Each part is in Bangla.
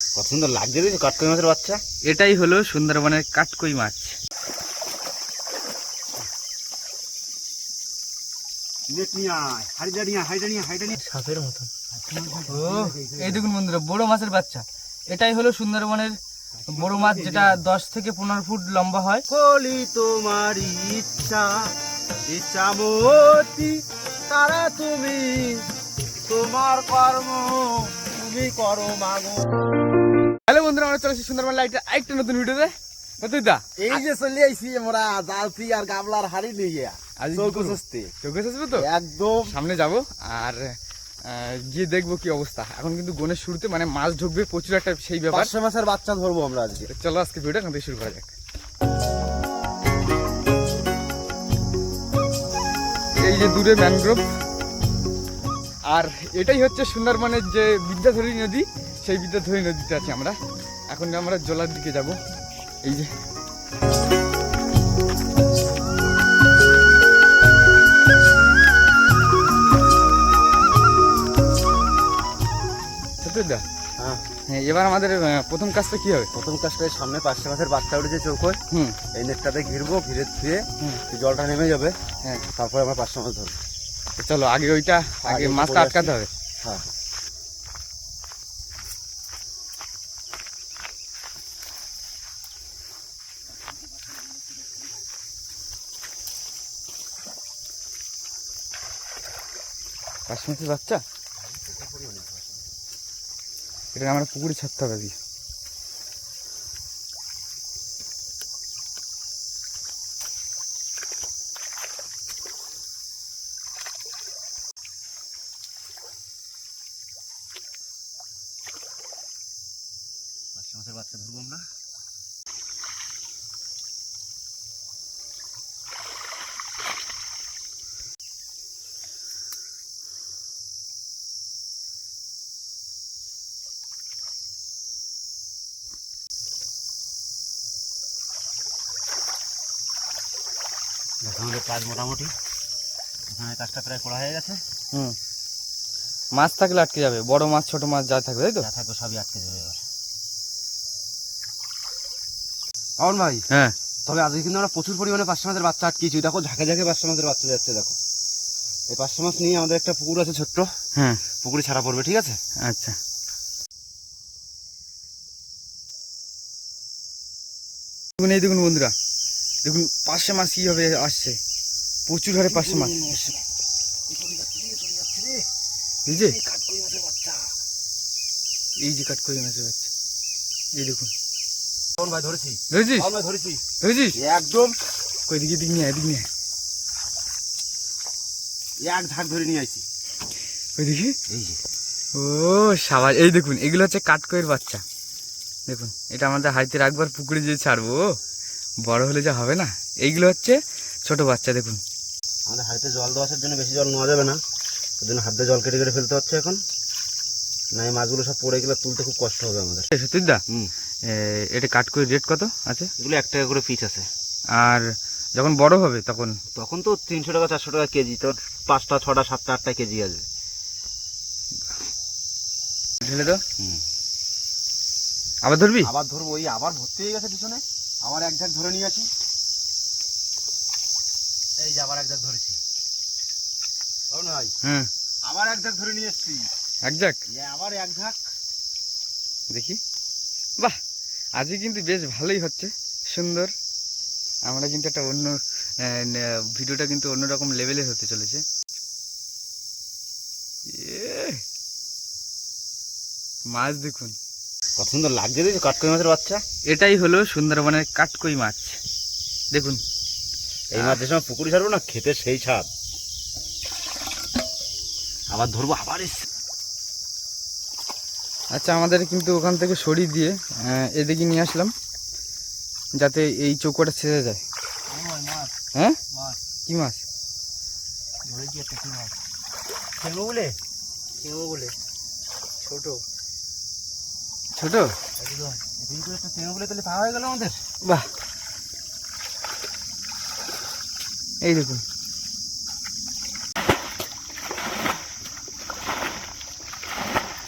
কত সুন্দর লাগছে দেখছ কাটকই মাছের বাচ্চা। এটাই হলো সুন্দরবনের কাটকই মাছ। সাপের মতন। এই দেখুন বন্ধুরা বড় মাছের বাচ্চা। এটাই হলো সুন্দরবনের বড় মাছ যেটা দশ থেকে পনেরো ফুট লম্বা হয়। কলি তোমার ইচ্ছা ইচ্ছামতি তারা তুমি তোমার কর্ম। তুমি করো মাগো। হ্যালো বন্ধুরা আমরা চলেছি সুন্দরবন লাইটের আরেকটা নতুন ভিডিওতে। দা এই যে চলে আইছি আমরা জালতি আর গাবলার হাড়ি নিয়ে চৌকো। সস্তে চোখে আসবে তো? একদম। সামনে যাব আর গিয়ে দেখব কি অবস্থা। এখন কিন্তু গণের শুরুতে মানে মাছ ঢুকবে প্রচুর একটা সেই ব্যাপার। পাঁচশো মাসের বাচ্চা ধরবো আমরা আজকে। চলো আজকে ভিডিওটা এখান থেকে শুরু করা যাক। এই যে দূরে ম্যানগ্রোভ আর এটাই হচ্ছে সুন্দরবনের যে বিদ্যাধরী নদী সেই বিদ্যাধরী নদীতে আছি আমরা। এখন আমরা জলার দিকে যাব। এই যে। সত্যিদা হ্যাঁ। হ্যাঁ এবার আমাদের প্রথম কাজটা কি হবে? প্রথম কাজটা সামনে পাঁচশো মাসের বাচ্চা উঠেছে চৌকোয় হুম। এই নেটটাতে ঘিরবো ঘিরে ধুয়ে জলটা নেমে যাবে। হ্যাঁ। তারপরে আমরা পাঁচশো মাছ ধরবো। চলো আগে ওইটা আগে মাছটা আটকাতে হবে। হ্যাঁ। বাচ্চা? এটা আমরা পুকুরে ছাড়তে হবে দিয়ে বাচ্চা ধরবো আমরা। দেখো আমাদের কাজ মোটামুটি। এখানে কাজটা প্রায় করা হয়ে গেছে। হুম। মাছ থাকলে আটকে যাবে বড় মাছ ছোট মাছ যা থাকবে তাই তো? যা থাকবে সবই আটকে যাবে এবার। অন ভাই হ্যাঁ। তবে আজকে কিন্তু আমরা প্রচুর পরিমাণে পাঁচশো মাছের বাচ্চা আটকেছি। দেখো ঝাঁকে ঝাঁকে পাঁচশো মাছের বাচ্চা যাচ্ছে দেখো। এই পাঁচশো মাছ নিয়ে আমাদের একটা পুকুর আছে ছোট্ট। হ্যাঁ। পুকুরে ছাড়া পড়বে ঠিক আছে? আচ্ছা। দেখুন এই দেখুন বন্ধুরা দেখুন পাঁচশো মাছ কি হবে আসছে। প্রচুর হারে পাঁচশো মাছ এই যে এই যে কাট করে মাছের বাচ্চা। এই দেখুন। অন ভাই ধরেছি। ধরেছিস? অন ধরেছি। ধরেছিস? একদম। কই দিকে দিক নিয়ে আয়, এদিক নিয়ে এক ঝাঁক ধরে নিয়ে আইছি। ওই দেখি। এই যে। ও সাবাস। এই দেখুন এগুলো হচ্ছে কাঠকইয়ের বাচ্চা। দেখুন এটা আমাদের হাইতে রাখবার পুকুরে যে ছাড়বো বড় হলে যা হবে না? এইগুলো হচ্ছে ছোট বাচ্চা দেখুন। আমাদের হাড়িতে জল দেওয়ার জন্য বেশি জল নেওয়া যাবে না। ওই জন্য হাত দিয়ে জল কেটে কেটে ফেলতে হচ্ছে এখন। না এই মাছগুলো সব পড়ে গেলে তুলতে খুব কষ্ট হবে আমাদের। সত্যিদা হুম। এটা কাঠকইয়ের রেট কত আছে? এগুলো এক টাকা করে পিস আছে। আর যখন বড় হবে তখন? তখন তো তিনশো টাকা চারশো টাকা কেজি তোর পাঁচটা ছটা সাতটা আটটা কেজি আসবে। ঢেলে দাও। হুম। আবার ধরবি? আবার ধরবো ওই আবার ভর্তি হয়ে গেছে পিছনে। আবার এক ঝাঁক ধরে নিয়ে আসি। এই যে আবার এক ঝাঁক ধরেছি। ভাই হুম। আবার এক ঝাঁক ধরে নিয়ে এসছি। এক এই আবার এক ঝাঁক। দেখি। বাহ! আজকে কিন্তু বেশ ভালোই হচ্ছে সুন্দর। আমরা কিন্তু একটা অন্য ভিডিওটা কিন্তু অন্যরকম লেভেলের হতে চলেছে। ইয়ে, মাছ দেখুন। কত সুন্দর লাগছে দেখছ কাটকই মাছের বাচ্চা? এটাই হলো সুন্দরবনের কাঠকই মাছ। দেখুন। এই মাছ যে সময় পুকুরে ছাড়বো না খেতে সেই স্বাদ। আবার ধরবো আবার এসছে আচ্ছা আমাদের কিন্তু ওখান থেকে সরিয়ে দিয়ে এদিকে নিয়ে আসলাম যাতে এই চৌকোটা ছেড়ে যায়। হ্যাঁ? কি মাছ? বলে? বলে। ছোট। ছোট? তাহলে পাওয়া হয়ে গেল আমাদের। বাহ। এই দেখুন।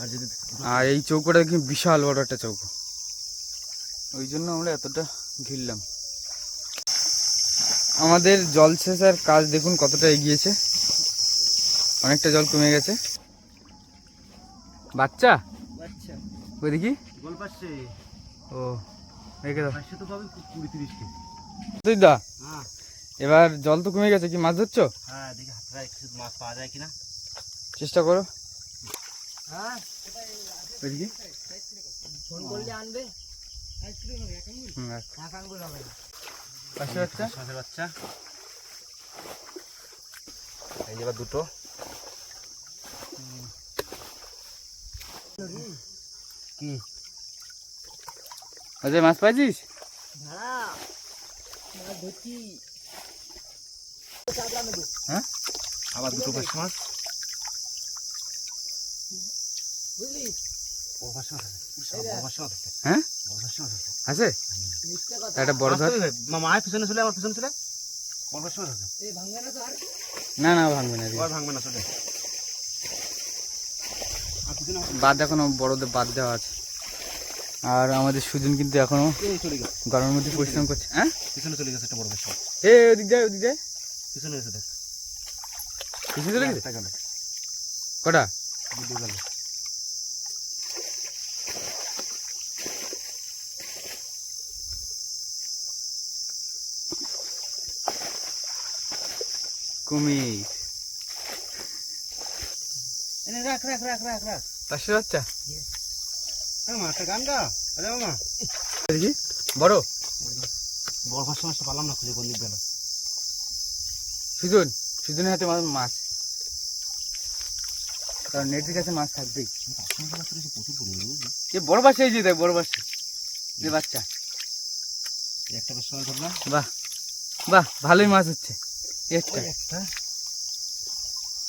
আর যদি আর এই চৌকোটা কি বিশাল বড় একটা চৌকো। ওই জন্য আমরা এতটা ঘিরলাম। আমাদের জলসেচের কাজ দেখুন কতটা এগিয়েছে। অনেকটা জল কমে গেছে। বাচ্চা? আচ্ছা ওই দেখি ও রেখে দাও। তো পাবে কুড়ি তিরিশকে তুই দা? হ্যাঁ। এবার জল তো কমে গেছে কি মাছ ধরছো? হ্যাঁ দেখি হাতটা মাছ পাওয়া যায় কিনা। চেষ্টা করো। দুটো। কি? আচ্ছা মাছ পাইছিস? হ্যাঁ? আবার দুটো পাঁচ মাছ বুঝলি বড় পাঁচ মাছ আছে সব বড় পাঁচ মাছ আছে হ্যাঁ আছে? একটা বড় ধর মা মায়ের পিছনে চলে আমার পিছনে চলে না আর না ভাঙবে না ভাঙবে না চলে বাদ এখনও বড়দের বাদ দেওয়া আছে। আর আমাদের সুজন কিন্তু এখনও গরমের মধ্যে পরিশ্রম করছে। হ্যাঁ? পিছনে চলে গেছে একটা বড় এ ওদিক যায় ওদিক যায়। পিছনে গেছে দেখ। পিছনে চলে গেছে? কটা দুটো গেল কুমির। রাখ রাখ রাখ রাখ রাখ। বাচ্চা? এ মা একটা গান গা আরে মামা দেখি বড়? বড় মাছটা না খুঁজে গেল সুজন সুজনের হাতে মাছ। কারণ নেটের কাছে মাছ থাকবেই। এ বড় বাসে এই যে দেখ বড় বাসে যে বাচ্চা। একটা বাহ বাহ ভালোই মাছ হচ্ছে। একটা একটা।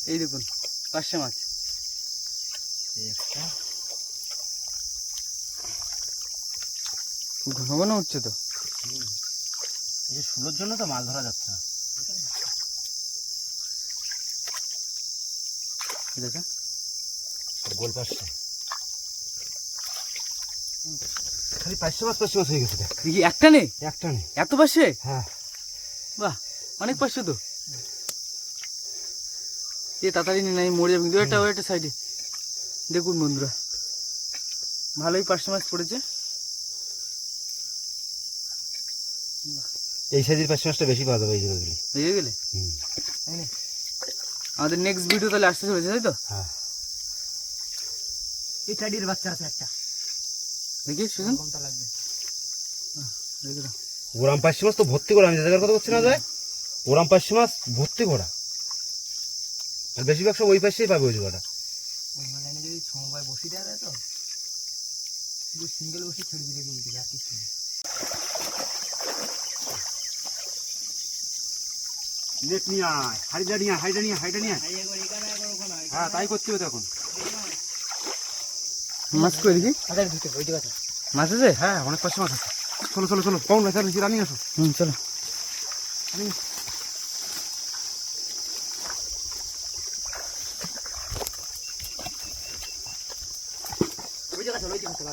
এই দেখুন পাঁচশো মাছ। একটা। ঘন ঘন উঠছে তো। এই যে জন্য তো মাছ ধরা যাচ্ছে না। এই দেখা। গোল পাচ্ছে খালি পাঁচশো মাছ পাঁচশো মাছ হয়ে গেছে দেখি। একটা নেই? একটা নেই। এত পাশে হ্যাঁ। বাহ অনেক পাশে তো। এ তাড়াতাড়ি নিয়ে মরে যাবে দু একটা ওই একটা সাইডে দেখুন বন্ধুরা ভালোই পাঁচশো মাছ পড়েছে এই সাইজের পাঁচশো মাছটা বেশি পাওয়া যাবে এই জায়গাগুলি হয়ে গেলে? আমাদের নেক্সট ভিডিও তাহলে আসতে চলেছে তাই তো? হ্যাঁ। এই চাডির বাচ্চা আছে একটা। দেখি সুজন কমটা লাগবে। দেখি ওরাম পাঁচশো মাছ তো ভর্তি করা আমি যে জায়গার কথা বলছি না যায় ওরাম পাঁচশো মাছ ভর্তি করা। আর বেশিরভাগ সব ওই পাশেই পাবে ওই জায়গাটা অন্য লাইনে যদি সমবায় বসি দেওয়া যায় তো শুধু সিঙ্গেল বসি ছেড়ে দিলে কিন্তু আর কিছু নেই। নেট নিয়ে আয় হাইডা নিয়ে হাইডা নিয়ে হাইডা নিয়ে হ্যাঁ তাই করতে হবে তখন মাছ করে ভিতরে ওই মাছ আছে? হ্যাঁ অনেক পাশে মাছ আছে। চলো চলো চলো কম ভাই তাহলে রানি আসো। হুম চলো ওই জায়গা চলো ওই জায়গা চলো আগে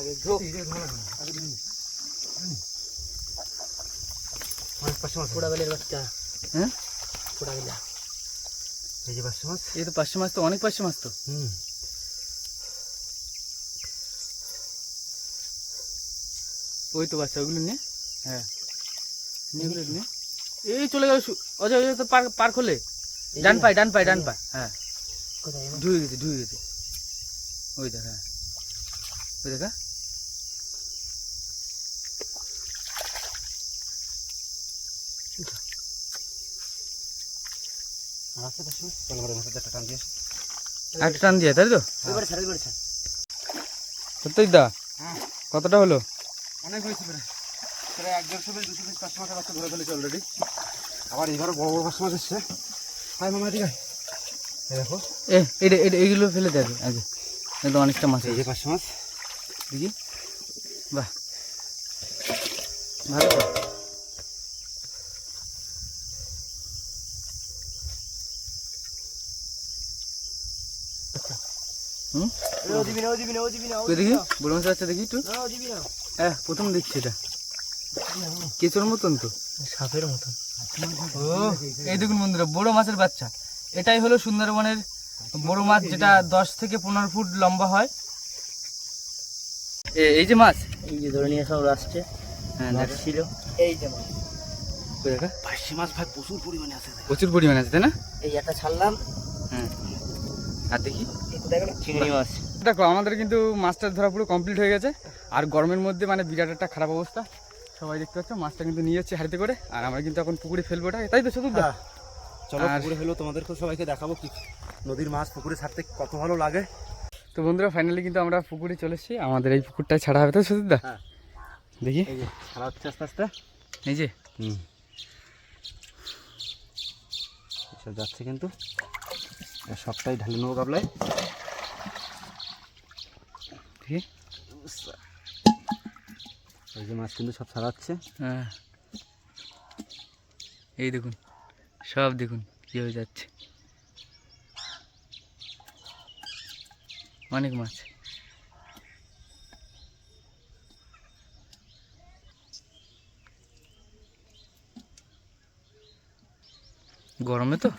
ঢোক অনেক পাঁচশো মাছ পোড়া বেলের বাচ্চা হ্যাঁ পোড়া বেলা এই যে পাঁচশো এই পাঁচশো মাছ। তো অনেক পাঁচশো মাছ তো। হুম। ওই তো বাচ্চা ওগুলো নিয়ে হ্যাঁ। ওগুলো এই চলে গেল অজয় অজয় তো পার পার খোলে। ডান পাই ডান পাই ডান পাই হ্যাঁ? ঢুকে গেছে ঢুকে গেছে। ওই দেখ হ্যাঁ। ওই দেখা আর আছে পাঁচশো মাছ চলো ঘরে মাছের একটা টান দিয়ে তাই তো? এবারে এবারে সত্যি দা হ্যাঁ। কতটা হলো? অনেক হয়েছে প্রায়। প্রায় এক দেড়শো পিস দুশো পিস পাঁচশো মাছের বাচ্চা ধরে ফেলেছে অলরেডি আবার এবারও বড় বড় পাঁচশো মাছ এসছে। হাই মামা ঠিক আছে দেখো। এ এটা এটা এইগুলো ফেলে দেবে আগে এটা অনেকটা মাছ এই যে পাঁচশো মাছ দেখি। বাহ। ভালো হুম? কই দেখি বড় মাছ বাচ্চা দেখি একটু। হ্যাঁ প্রথম দেখছি এটা। কেঁচোর মতন তো। সাপের মতন। ও এই দেখুন বন্ধুরা বড় মাছের বাচ্চা। এটাই হলো সুন্দরবনের বড় মাছ যেটা দশ থেকে পনেরো ফুট লম্বা হয়। এ- এই যে মাছ? এই যে ধরে নিয়ে সব আসছে। হ্যাঁ ছিল। এই যে মাছ। দেখা? মাছ ভাই প্রচুর পরিমাণে আছে। প্রচুর পরিমাণে আছে তাই না? এই একটা ছাড়লাম। হ্যাঁ। আর দেখি। চিংড়ি মাছ। দেখো আমাদের কিন্তু মাছটা ধরা পুরো কমপ্লিট হয়ে গেছে। আর গরমের মধ্যে মানে বিরাট একটা খারাপ অবস্থা। সবাই দেখতে পাচ্ছ মাছটা কিন্তু নিয়ে যাচ্ছে হাড়িতে করে। আর আমরা কিন্তু এখন পুকুরে ফেলব ওটা তাই তো চতুর্থ হ্যাঁ। চলো পুকুরে হলো তোমাদেরকে সবাইকে দেখাবো কি নদীর মাছ পুকুরে ছাড়তে কত ভালো লাগে। তো বন্ধুরা ফাইনালি কিন্তু আমরা পুকুরে চলে এসেছি। আমাদের এই পুকুরটাই ছাড়া হবে তো চতুর্থ হ্যাঁ। দেখি। ছাড়া হচ্ছে আস্তে আস্তে। এই যে। হুম। যাচ্ছে কিন্তু। সবটাই ঢালি নেব কাবলায় দেখি। এই যে মাছ কিন্তু সব ছাড়াচ্ছে। হ্যাঁ। এই দেখুন, সব দেখুন কি হয়ে যাচ্ছে। অনেক মাছ। গরমে তো?